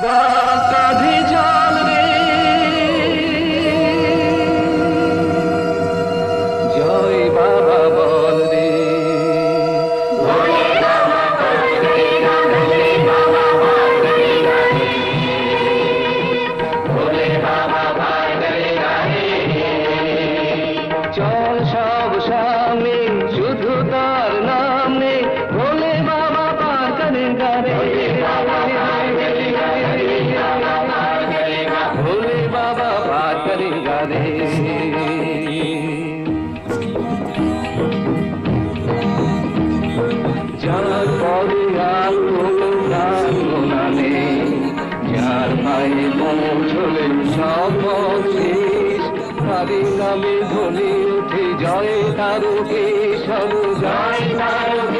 ¡Vamos! Radhe যার পরে আর কোনো নেই, যার ভাই পৌঁছলে সপথ উঠে, জয় তারুকে সব জয় তারকে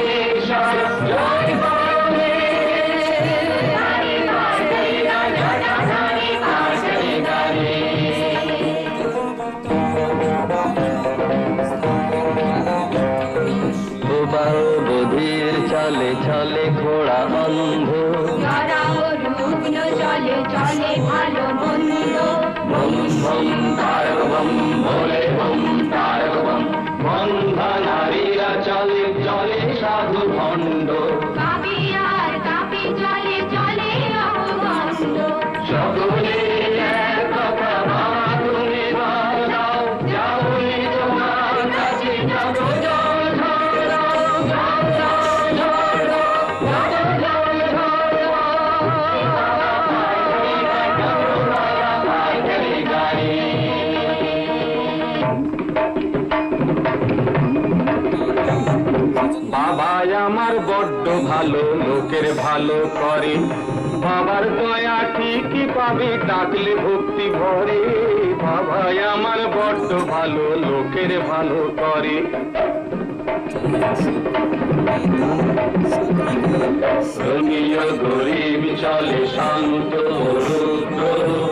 ভালো, লোকের ভালো করে। বাবার দয়া ঠিকই পাবে, ডাকলে ভক্তি ভরে। বাবাই আমার বড্ড ভালো, লোকের ভালো করে। রঙিয়া গরিব চলে শান্ত, রুদ্র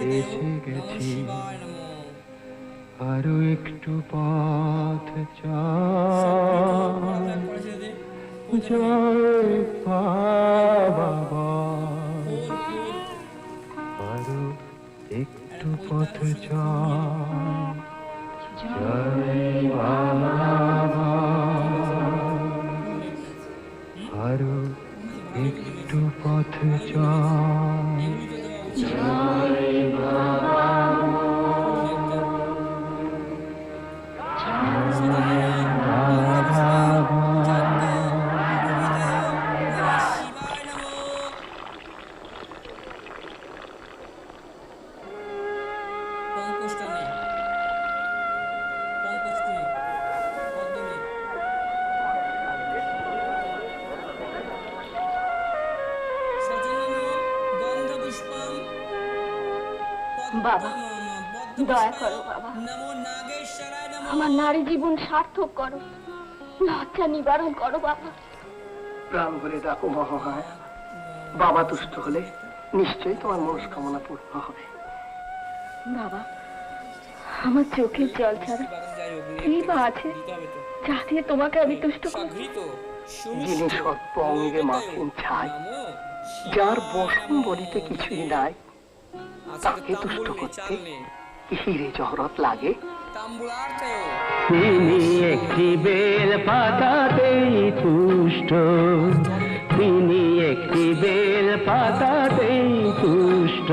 এসে গেছি। আরও একটু পথ জয় বাবা আরও একটু পথ জয় বাবা আরও একটু পথ চল। বাবা দয়া করো বাবা। আমার নারী জীবন সার্থক করো লজ্জা নিবারণ করো বাবা। প্রাণ ভরে ডাকো মহামায়া। বাবা তুষ্ট হলে নিশ্চয়ই তোমার মনস্কামনা পূর্ণ হবে। বাবা আমার চোখের জল ছাড়া কি বা আছে যা দিয়ে তোমাকে আমি তুষ্ট করি যিনি সত্য অঙ্গে মাখন ছাই যার বসন বলিতে কিছুই নাই তাকে তুষ্ট করতে হিরে জহরত লাগে? তিনি একটি বেল পাতাতেই তুষ্ট। তিনি একটি বেল পাতাতেই তুষ্ট।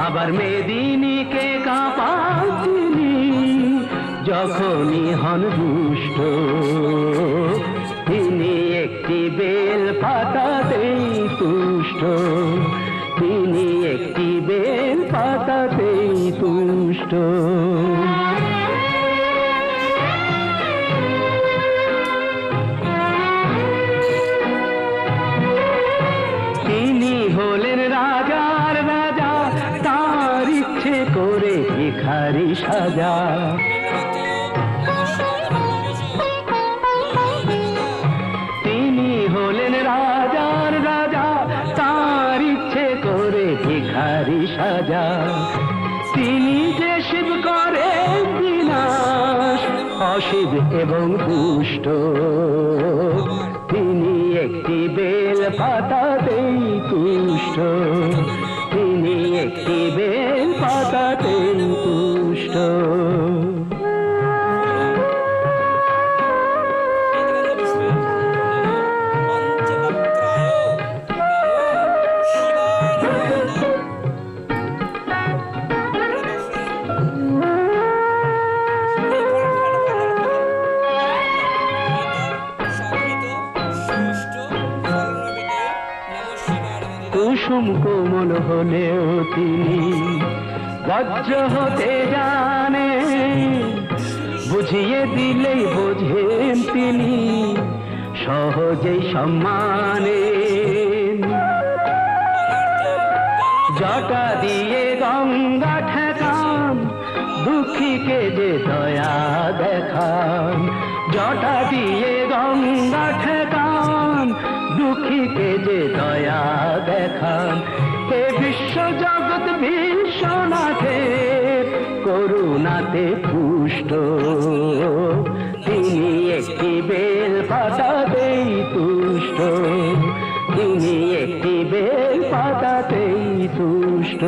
আবার মেদিনীকে কাঁপান তিনি যখনই হন দুষ্ট। বেল পাতাতেই তুষ্ট। তিনি হলেন রাজার রাজা তার করে ভিখারি সাজা। ভিখারি সাজা। তিনি যে শিব করে বিনাশ, অশিব এবং দুষ্ট তিনি একটি বেল পাতাতেই তুষ্ট। কুসুম কোমল হলেও তিনি বজ্র হতে জানে। বুঝিয়ে দিলেই বোঝেন তিনি সহজেই সম্মানে। জটা দিয়ে গঙ্গা ঠেকান, দুঃখীকে যে দয়া দেখান। জটা দিয়ে গঙ্গা ঠেকান দুঃখীকে যে দয়া দেখান, হে বিশ্ব জগৎ বিশ্বনাথে, করুণাতে পুষ্ট। তিনি একটি বেল পাতাতেই তুষ্ট। তিনি একটি বেল পাতাতেই তুষ্ট।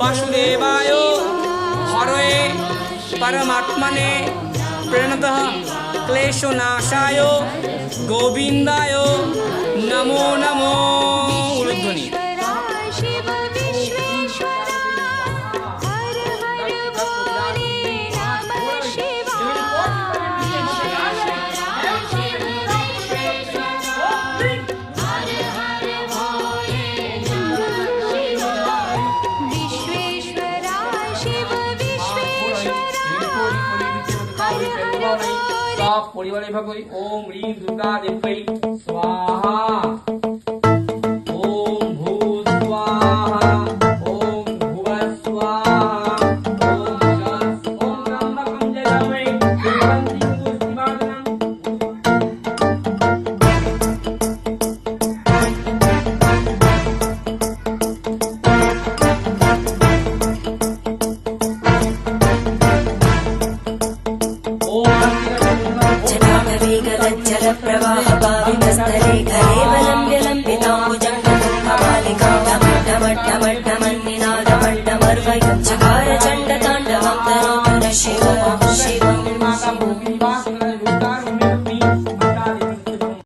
বাসুদেবায় হরয়ে পরমাত্মনে প্রেণত ক্লেশনাশায় গোবিন্দায় নমো নমো। উলুধ্বনি। પરિવારે ભગવરી ઓમ રીમ દુર્ગા દેવઈ સ્વાહા